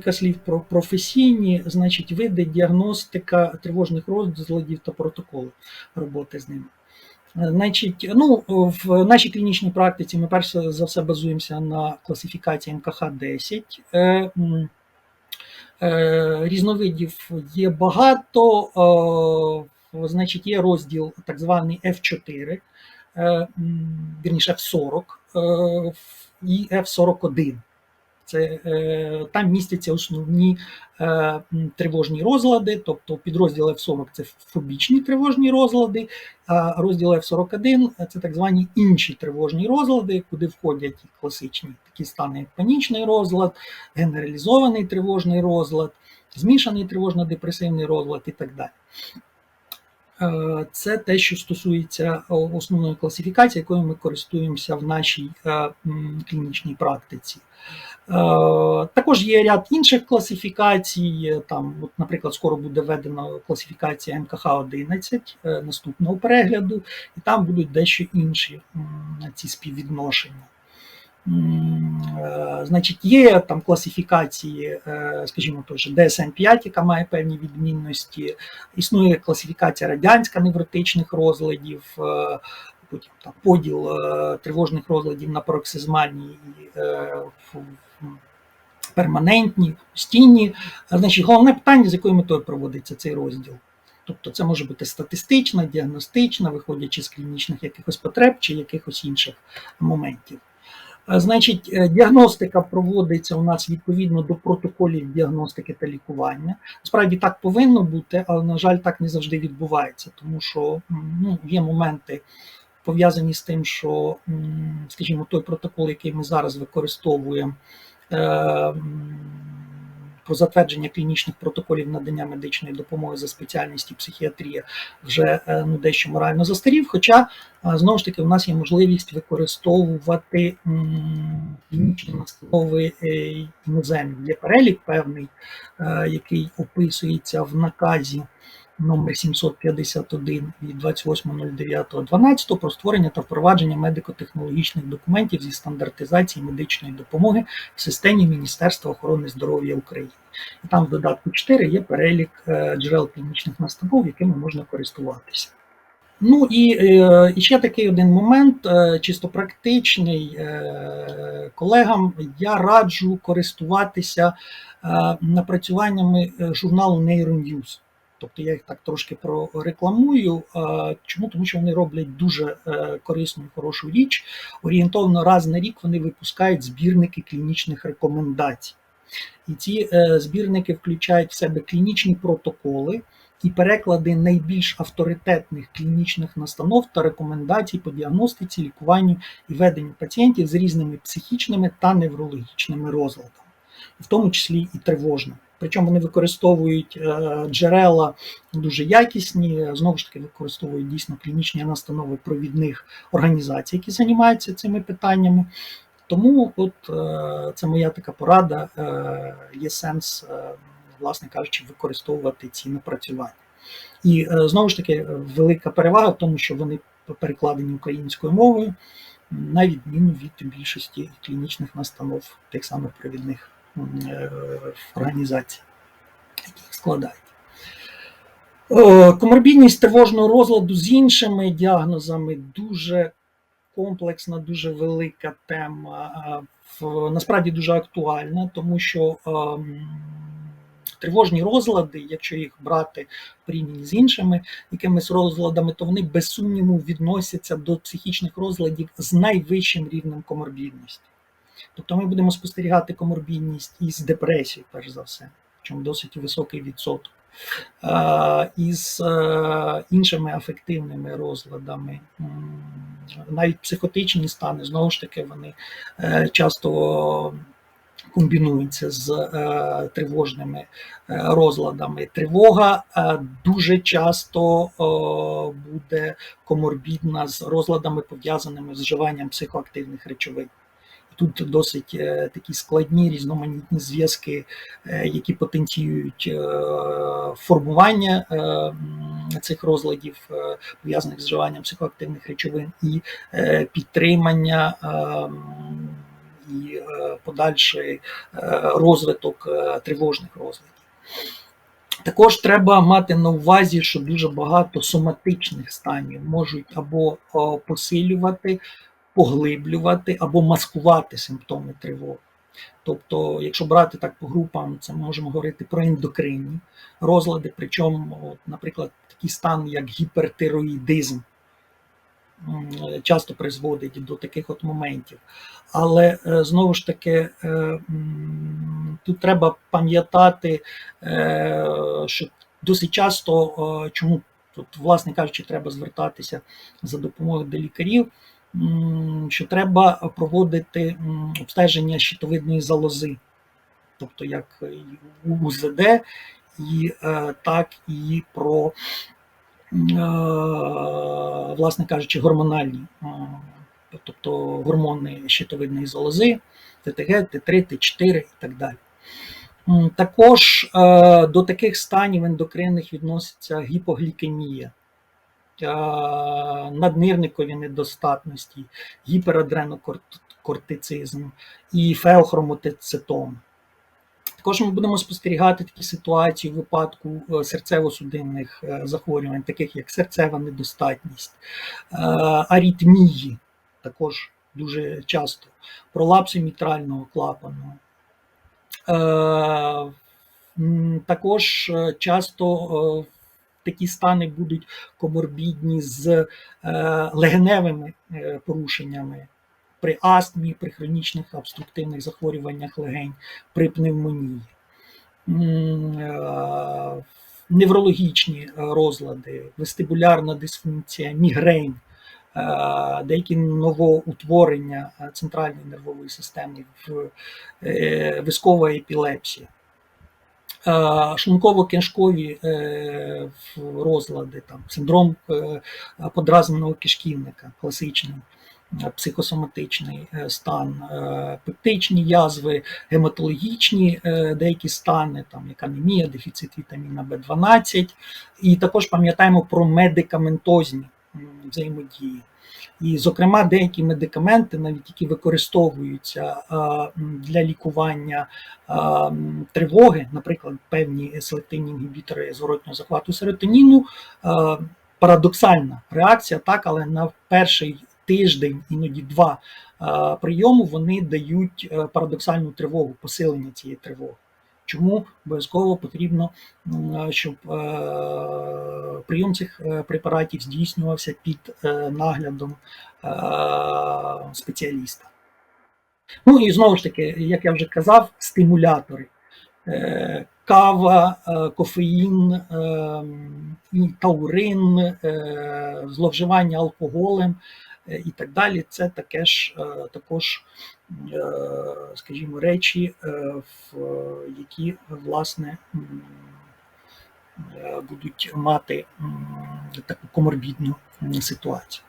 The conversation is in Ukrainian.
кілька слів про професійні, значить, види діагностика тривожних розладів та протоколи роботи з ними. Е, Значить, ну, в нашій клінічній практиці ми перш за все базуємося на класифікації МКХ-10. Е, е, Різновидів є багато, значить, є розділ так званий F4, е, вірніше F40 е, і F41. Це е, там містяться основні е, тривожні розлади, тобто підрозділ F40 це фобічні тривожні розлади, а розділ F41 це так звані інші тривожні розлади, куди входять класичні такі стани, як панічний розлад, генералізований тривожний розлад, змішаний тривожно-депресивний розлад і так далі. Е, Це те, що стосується основної класифікації, якою ми користуємося в нашій е, клінічній практиці. Е, Також є ряд інших класифікацій. Там, от, наприклад, скоро буде введена класифікація МКХ-11 е, наступного перегляду, і там будуть дещо інші ці співвідношення. Е, Значить, є там класифікації, е, скажімо, той же DSM-5, яка має певні відмінності. Існує класифікація радянська невротичних розладів, е, потім там поділ тривожних розладів на пароксизмальні і перманентні, постійні. Значить, головне питання, з якою метою проводиться цей розділ. Тобто це може бути статистична, діагностична, виходячи з клінічних якихось потреб чи якихось інших моментів. Е, Значить, е, діагностика проводиться у нас відповідно до протоколів діагностики та лікування. Справді так повинно бути, але, на жаль, так не завжди відбувається, тому що ну, є моменти пов'язані з тим, що, скажімо, той протокол, який ми зараз використовуємо. Е, Про затвердження клінічних протоколів надання медичної допомоги за спеціальністю психіатрія вже е, ну, дещо морально застарів. Хоча знову ж таки, у нас є можливість використовувати клінічні настанови е, іноземні. Є перелік певний, е, який описується в наказі номер 751 від 28.09.12 про створення та впровадження медико-технологічних документів зі стандартизації медичної допомоги в системі Міністерства охорони здоров'я України. І там в додатку 4 є перелік е, джерел клінічних настанов, якими можна користуватися. Ну і, е, і ще такий один момент, е, чисто практичний. Колегам я раджу користуватися напрацюваннями журналу Neuronews. Тобто я їх так трошки прорекламую. Чому? Тому що вони роблять дуже е, корисну і хорошу річ. Орієнтовно раз на рік вони випускають збірники клінічних рекомендацій. І ці е, збірники включають в себе клінічні протоколи і переклади найбільш авторитетних клінічних настанов та рекомендацій по діагностиці, лікуванню і веденню пацієнтів з різними психічними та неврологічними розладами, в тому числі і тривожними. Причому вони використовують е, джерела дуже якісні, знову ж таки використовують дійсно клінічні настанови провідних організацій, які займаються цими питаннями. Тому от е, це моя така порада, е, є сенс, власне кажучи, використовувати ці напрацювання. І знову ж таки, велика перевага в тому, що вони перекладені українською мовою, на відміну від більшості клінічних настанов тих самих провідних організацій, які їх складають. Е, Коморбідність тривожного розладу з іншими діагнозами дуже комплексна, дуже велика тема, насправді дуже актуальна, тому що ем, тривожні розлади, якщо їх брати в порівнянні з іншими якимись розладами, то вони без сумніву відносяться до психічних розладів з найвищим рівнем коморбідності. Тобто ми будемо спостерігати коморбідність із депресією, перш за все, чому досить високий відсоток. Із е, іншими афективними розладами, навіть психотичні стани, знову ж таки, вони е, часто комбінуються з е, тривожними розладами. Тривога дуже часто буде коморбідна з розладами, пов'язаними з вживанням психоактивних речовин. Тут досить е, такі складні різноманітні зв'язки, е, які потенціюють е, формування цих розладів, пов'язаних з вживанням психоактивних речовин, і підтримання і подальший розвиток тривожних розладів. Також треба мати на увазі, що дуже багато соматичних станів можуть або посилювати, поглиблювати, або маскувати симптоми тривоги. Тобто, якщо брати так по групам, це ми можемо говорити про ендокринні розлади, причому, от, наприклад, такий стан, як гіпертироїдизм, часто призводить до таких от моментів. Але е, знову ж таки, е, тут треба пам'ятати, е, що досить часто, чому тут, власне кажучи, треба звертатися за допомогою до лікарів, що треба проводити обстеження щитовидної залози, тобто як у УЗД, і е, так і про, е, власне кажучи, гормональні, тобто гормони щитовидної залози, ТТГ, Т3, Т4 і так далі. Також е, до таких станів ендокринних відноситься гіпоглікемія, наднирникові недостатності, гіперадренокортицизм і феохромотицитом. Також ми будемо спостерігати такі ситуації в випадку е, серцево-судинних е, захворювань, таких як серцева недостатність, е, аритмії, також дуже часто, пролапси мітрального клапану. Е, Також е, часто е, такі стани будуть коморбідні з е, легеневими е, порушеннями при астмі, при хронічних обструктивних захворюваннях легень, при пневмонії. Е, Неврологічні розлади, вестибулярна дисфункція, мігрень, деякі новоутворення центральної нервової системи, вискова епілепсія. Е, Шлунково-кишкові е, розлади, там, синдром е, подразненого кишківника, класичний психосоматичний стан, пептичні язви, гематологічні деякі стани, там, як анемія, дефіцит вітаміна В12. І також пам'ятаємо про медикаментозні взаємодії. І, зокрема, деякі медикаменти, навіть які використовуються е, для лікування е, тривоги, наприклад, певні селективні інгібітори зворотнього захвату серотоніну, е, парадоксальна реакція, так, але на перший тиждень, іноді два прийому вони дають парадоксальну тривогу, посилення цієї тривоги. Чому обов'язково потрібно, щоб е, прийом цих е, препаратів здійснювався під е, наглядом спеціаліста. Ну і знову ж таки, як я вже казав, стимулятори. Кава, кофеїн, таурин, зловживання алкоголем і так далі. Це таке ж, також, скажімо, речі, е, в- які власне е, будуть мати таку коморбідну ситуацію.